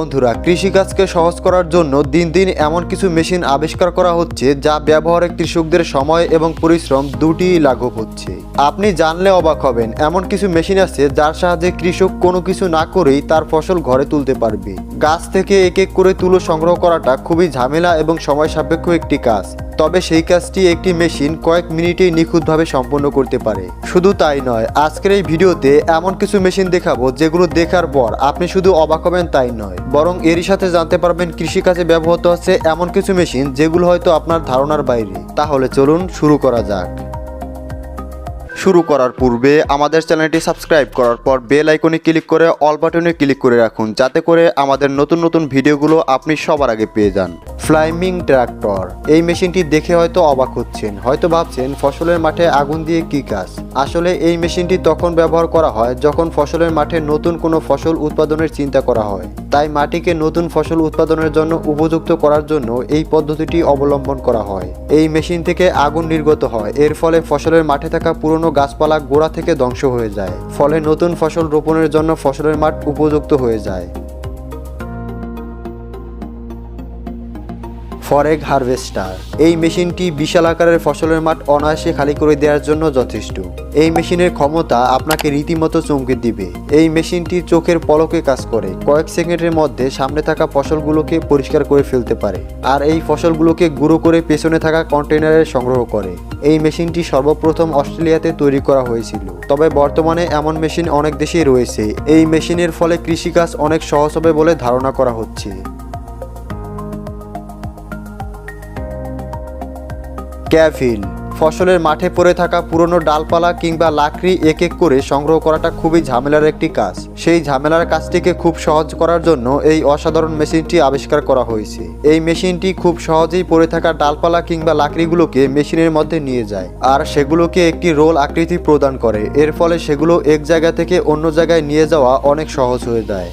বন্ধুরা, কৃষিকাজকে সহজ করার জন্য দিন দিন এমন কিছু মেশিন আবিষ্কার করা হচ্ছে যা ব্যবহারে কৃষকদের সময় এবং পরিশ্রম দুটি লাঘব হচ্ছে। আপনি জানলে অবাক হবেন, এমন কিছু মেশিন আছে যার সাহায্যে কৃষক কোনো কিছু না করেই তার ফসল ঘরে তুলতে পারবে। গাছ থেকে এক এক করে তুলো সংগ্রহ করাটা খুবই ঝামেলা এবং সময় সাপেক্ষ একটি কাজ। তবে সেই কাজটি একটি মেশিন কয়েক মিনিটেই নিখুঁতভাবে সম্পন্ন করতে পারে। শুধু তাই নয়, আজকের এই ভিডিওতে এমন কিছু মেশিন দেখাবো যেগুলো দেখার পর আপনি শুধু অবাক হবেন তাই নয়, বরং এরই সাথে জানতে পারবেন কৃষিকাজে ব্যবহৃত হচ্ছে এমন কিছু মেশিন যেগুলো হয়তো আপনার ধারণার বাইরে। তাহলে চলুন শুরু করা যাক। শুরু করার পূর্বে আমাদের চ্যানেলটি সাবস্ক্রাইব করার পর বেল আইকনে ক্লিক করে অল বাটনে ক্লিক করে রাখুন, যাতে করে আমাদের নতুন নতুন ভিডিওগুলো আপনি সবার আগে পেয়ে যান। ফ্লাইমিং ট্রাক্টর এই মেশিনটি দেখে হয়তো অবাক হচ্ছেন, হয়তো ভাবছেন ফসলের মাঠে আগুন দিয়ে কী কাজ? আসলে এই মেশিনটি তখন ব্যবহার করা হয় যখন ফসলের মাঠে নতুন কোনো ফসল উৎপাদনের চিন্তা করা হয়। তাই মাটিকে নতুন ফসল উৎপাদনের জন্য উপযুক্ত করার জন্য এই পদ্ধতিটি অবলম্বন করা হয়। এই মেশিন থেকে আগুন নির্গত হয়, এর ফলে ফসলের মাঠে থাকা পুরনো গাছপালা গোড়া থেকে ধ্বংস হয়ে যায়, ফলে নতুন ফসল রোপণের জন্য ফসলের মাঠ উপযুক্ত হয়ে যায়। Forage harvester. এই মেশিনটি বিশাল আকারের ফসলের মাঠ অনায়াসে খালি করে দেওয়ার জন্য যথেষ্ট। এই মেশিনের ক্ষমতা আপনাকে রীতিমতো চমকে দিবে। এই মেশিনটি চোখের পলকে কাজ করে। কয়েক সেকেন্ডের মধ্যে সামনে থাকা ফসলগুলোকে পরিষ্কার করে ফেলতে পারে। আর এই ফসলগুলোকে গুঁড়ো করে পেছনে থাকা কন্টেনারে সংগ্রহ করে। এই মেশিনটি সর্বপ্রথম অস্ট্রেলিয়াতে তৈরি করা হয়েছিল। তবে বর্তমানে এমন মেশিন অনেক দেশেই রয়েছে। এই মেশিনের ফলে কৃষিকাজ অনেক সহজ হবে বলে ধারণা করা হচ্ছে। ক্যাফিল ফসলের মাঠে পড়ে থাকা পুরনো ডালপালা কিংবা লাকড়ি এক এক করে সংগ্রহ করাটা খুবই ঝামেলার একটি কাজ। সেই ঝামেলার কাজটিকে খুব সহজ করার জন্য এই অসাধারণ মেশিনটি আবিষ্কার করা হয়েছে। এই মেশিনটি খুব সহজেই পড়ে থাকা ডালপালা কিংবা লাকড়িগুলোকে মেশিনের মধ্যে নিয়ে যায় আর সেগুলোকে একটি রোল আকৃতি প্রদান করে। এর ফলে সেগুলো এক জায়গা থেকে অন্য জায়গায় নিয়ে যাওয়া অনেক সহজ হয়ে যায়।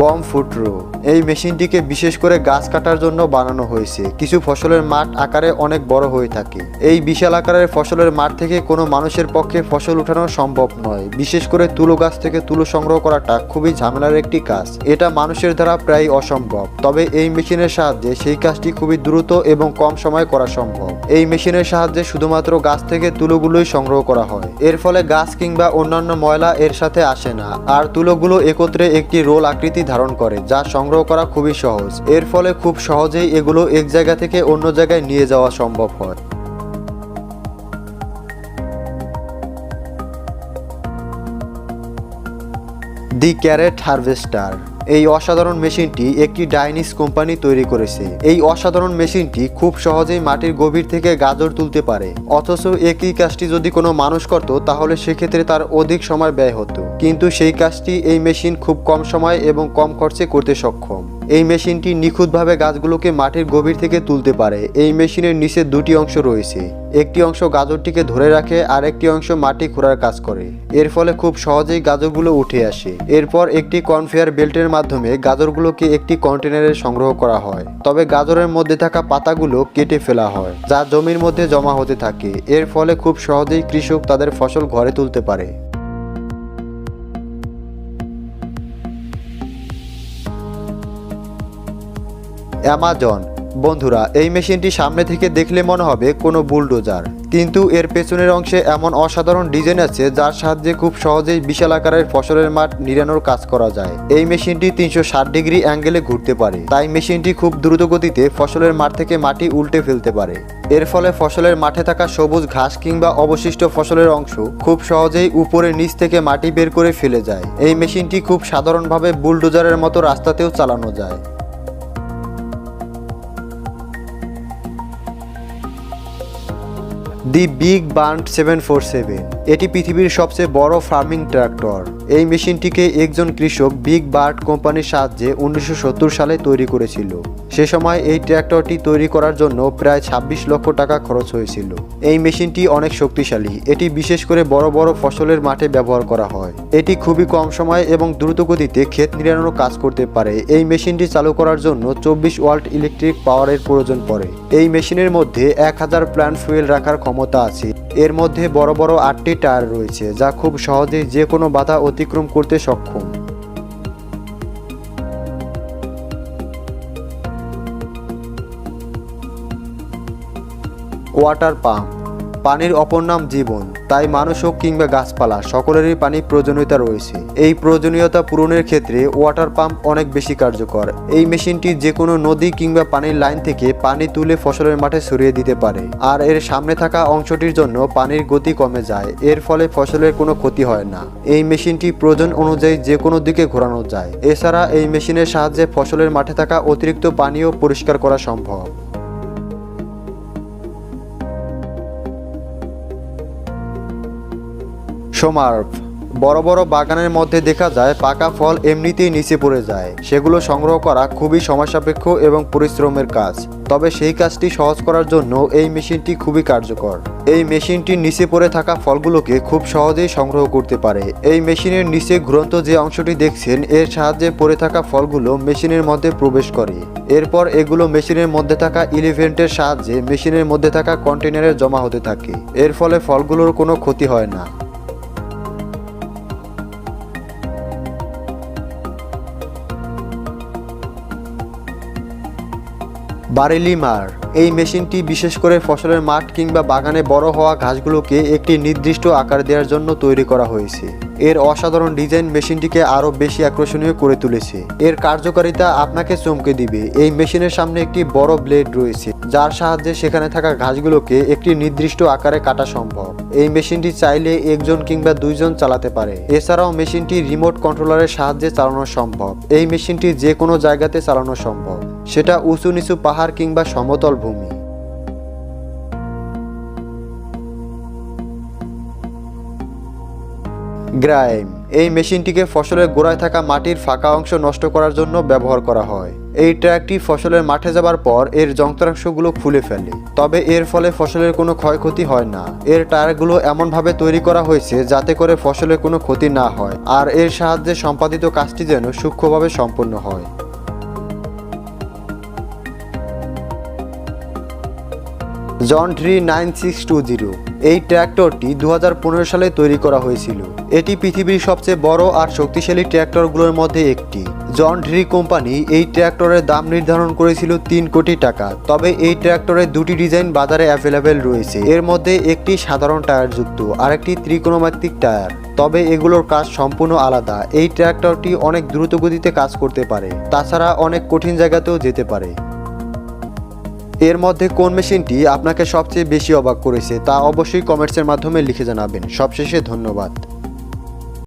বম ফুটরো। এই মেশিনটিকে বিশেষ করে গাছ কাটার জন্য বানানো হয়েছে। কিছু ফসলের মাঠ আকারে অনেক বড় হয়ে থাকে। এই বিশাল আকারের ফসলের মাঠ থেকে কোনো মানুষের পক্ষে ফসল উঠানো সম্ভব নয়। বিশেষ করে তুলো গাছ থেকে তুলো সংগ্রহ করাটা খুবই ঝামেলার একটি কাজ। এটা মানুষের দ্বারা প্রায় অসম্ভব। তবে এই মেশিনের সাহায্যে সেই কাজটি খুবই দ্রুত এবং কম সময়ে করা সম্ভব। এই মেশিনের সাহায্যে শুধুমাত্র গাছ থেকে তুলোগুলোই সংগ্রহ করা হয়। এর ফলে গাছ কিংবা অন্যান্য ময়লা এর সাথে আসে না। আর তুলোগুলো একত্রে একটি রোল আকৃতি ধারণ করে, যা সংগ্রহ করা খুবই সহজ। এর ফলে খুব সহজেই এগুলো এক জায়গা থেকে অন্য জায়গায় নিয়ে যাওয়া সম্ভব হয়। দি ক্যারেট হারভেস্টার এই অসাধারণ মেশিনটি একটি ডাইনিস কোম্পানি তৈরি করেছে। এই অসাধারণ মেশিনটি খুব সহজেই মাটির গভীর থেকে গাজর তুলতে পারে। অথচ একই কাজটি যদি কোনো মানুষ করত, তাহলে সেক্ষেত্রে তার অধিক সময় ব্যয় হতো। কিন্তু সেই কাজটি এই মেশিন খুব কম সময় এবং কম খরচে করতে সক্ষম। এই মেশিনটি নিখুঁতভাবে গাছগুলোকে মাটির গভীর থেকে তুলতে পারে। এই মেশিনের নিচে দুটি অংশ রয়েছে। একটি অংশ গাজরটিকে ধরে রাখে আর একটি অংশ মাটি খোঁড়ার কাজ করে। এর ফলে খুব সহজেই গাজরগুলো উঠে আসে। এরপর একটি কনফেয়ার বেল্টের মাধ্যমে গাজরগুলোকে একটি কন্টেনারে সংগ্রহ করা হয়। তবে গাজরের মধ্যে থাকা পাতাগুলো কেটে ফেলা হয়, যা জমির মধ্যে জমা হতে থাকে। এর ফলে খুব সহজেই কৃষক তাদের ফসল ঘরে তুলতে পারে। অ্যামাজন বন্ধুরা, এই মেশিনটি সামনে থেকে দেখলে মনে হবে কোনো বুলডোজার। কিন্তু এর পেছনের অংশে এমন অসাধারণ ডিজাইন আছে যার সাহায্যে খুব সহজেই বিশাল আকারের ফসলের মাঠ নিরানোর কাজ করা যায়। এই মেশিনটি তিনশো ষাট ডিগ্রি অ্যাঙ্গেলে ঘুরতে পারে। তাই মেশিনটি খুব দ্রুত গতিতে ফসলের মাঠ থেকে মাটি উল্টে ফেলতে পারে। এর ফলে ফসলের মাঠে থাকা সবুজ ঘাস কিংবা অবশিষ্ট ফসলের অংশ খুব সহজেই উপরে নিচ থেকে মাটি বের করে ফেলে যায়। এই মেশিনটি খুব সাধারণভাবে বুলডোজারের মতো রাস্তাতেও চালানো যায়। The big bud seven four seven. এটি পৃথিবীর সবচেয়ে বড় ফার্মিং ট্র্যাক্টর এই মেশিনটিকে একজন কৃষক বিগ বার্ড কোম্পানির সাহায্যে উনিশশো সত্তর সালে তৈরি করেছিল। সে সময় এই ট্র্যাক্টরটি তৈরি করার জন্য প্রায় ছাব্বিশ লক্ষ টাকা খরচ হয়েছিল। এই মেশিনটি অনেক শক্তিশালী। এটি বিশেষ করে বড় বড় ফসলের মাঠে ব্যবহার করা হয়। এটি খুবই কম সময় এবং দ্রুত গতিতে ক্ষেত নিরানোর কাজ করতে পারে। এই মেশিনটি চালু করার জন্য চব্বিশ ওয়াল্ট ইলেকট্রিক পাওয়ারের প্রয়োজন পড়ে। এই মেশিনের মধ্যে এক হাজার প্ল্যান্ট ফুয়েল রাখার ক্ষমতা আছে। এর মধ্যে বড় বড় আটটি টায়ার রয়েছে, যা খুব সহজেই যে কোনো বাধা অতিক্রম করতে সক্ষম। ওয়াটার পাম্প পানির অপর নাম জীবন, তাই মানুষ হোক কিংবা গাছপালা, সকলেরই পানি প্রয়োজনীয়তা রয়েছে। এই প্রয়োজনীয়তা পূরণের ক্ষেত্রে ওয়াটার পাম্প অনেক বেশি কার্যকর। এই মেশিনটি যে কোনো নদী কিংবা পানির লাইন থেকে পানি তুলে ফসলের মাঠে ছড়িয়ে দিতে পারে। আর এর সামনে থাকা অংশটির জন্য পানির গতি কমে যায়, এর ফলে ফসলের কোনো ক্ষতি হয় না। এই মেশিনটি প্রয়োজন অনুযায়ী যে কোনো দিকে ঘোরানো যায়। এছাড়া এই মেশিনের সাহায্যে ফসলের মাঠে থাকা অতিরিক্ত পানিও পরিষ্কার করা সম্ভব। সোমার্ভ বড় বড় বাগানের মধ্যে দেখা যায়, পাকা ফল এমনিতেই নিচে পড়ে যায়। সেগুলো সংগ্রহ করা খুবই সময়সাপেক্ষ এবং পরিশ্রমের কাজ। তবে সেই কাজটি সহজ করার জন্য এই মেশিনটি খুবই কার্যকর। এই মেশিনটির নিচে পড়ে থাকা ফলগুলোকে খুব সহজেই সংগ্রহ করতে পারে। এই মেশিনের নিচে ঘুরন্ত যে অংশটি দেখছেন, এর সাহায্যে পড়ে থাকা ফলগুলো মেশিনের মধ্যে প্রবেশ করে। এরপর এগুলো মেশিনের মধ্যে থাকা ইলিভেন্টের সাহায্যে মেশিনের মধ্যে থাকা কন্টেনারে জমা হতে থাকে। এর ফলে ফলগুলোর কোনো ক্ষতি হয় না। বারেলিমার এই মেশিনটি বিশেষ করে ফসলের মাঠ কিংবা বাগানে বড় হওয়া ঘাসগুলোকে একটি নির্দিষ্ট আকার দেওয়ার জন্য তৈরি করা হয়েছে। এর অসাধারণ ডিজাইন মেশিনটিকে আরও বেশি আকর্ষণীয় করে তুলেছে। এর কার্যকারিতা আপনাকে চমকে দিবে। এই মেশিনের সামনে একটি বড় ব্লেড রয়েছে, যার সাহায্যে সেখানে থাকা ঘাসগুলোকে একটি নির্দিষ্ট আকারে কাটা সম্ভব। এই মেশিনটি চাইলে একজন কিংবা দুইজন চালাতে পারে। এছাড়াও মেশিনটি রিমোট কন্ট্রোলারের সাহায্যে চালানো সম্ভব। এই মেশিনটি যে কোনো জায়গাতে চালানো সম্ভব। সেটা উঁচু নিচু পাহাড় কিংবা সমতল ভূমি। গ্রাইম, এই মেশিনটিকে ফসলের গোড়ায় থাকা মাটির ফাঁকা অংশ নষ্ট করার জন্য ব্যবহার করা হয়। এই ট্র্যাকটি ফসলের মাঠে যাবার পর এর যন্ত্রাংশগুলো খুলে ফেলে। তবে এর ফলে ফসলের কোনো ক্ষয়ক্ষতি হয় না। এর টায়ারগুলো এমনভাবে তৈরি করা হয়েছে যাতে করে ফসলের কোনো ক্ষতি না হয়, আর এর সাহায্যে সম্পাদিত কাজটি যেন সূক্ষ্মভাবে সম্পন্ন হয়। John Deere nine six two zero এই ট্র্যাক্টরটি দু হাজার পনেরো সালে তৈরি করা হয়েছিল। এটি পৃথিবীর সবচেয়ে বড় আর শক্তিশালী ট্র্যাক্টরগুলোর মধ্যে একটি। জন ড্রি কোম্পানি এই ট্র্যাক্টরের দাম নির্ধারণ করেছিল তিন কোটি টাকা, তবে এই ট্র্যাক্টরের দুটি ডিজাইন বাজারে অ্যাভেলেবেল রয়েছে। এর মধ্যে একটি সাধারণ টায়ারযুক্ত, আরেকটি ত্রিকোণমাত্রিক টায়ার, তবে এগুলোর কাজ সম্পূর্ণ আলাদা। এই ট্র্যাক্টরটি অনেক দ্রুত গতিতে কাজ করতে পারে, তাছাড়া অনেক কঠিন জায়গাতেও যেতে পারে। এর মধ্যে কোন মেশিনটি আপনাকে সবচেয়ে বেশি অবাক করেছে তা অবশ্যই কমেন্টসের মাধ্যমে লিখে জানাবেন। সবশেষে ধন্যবাদ।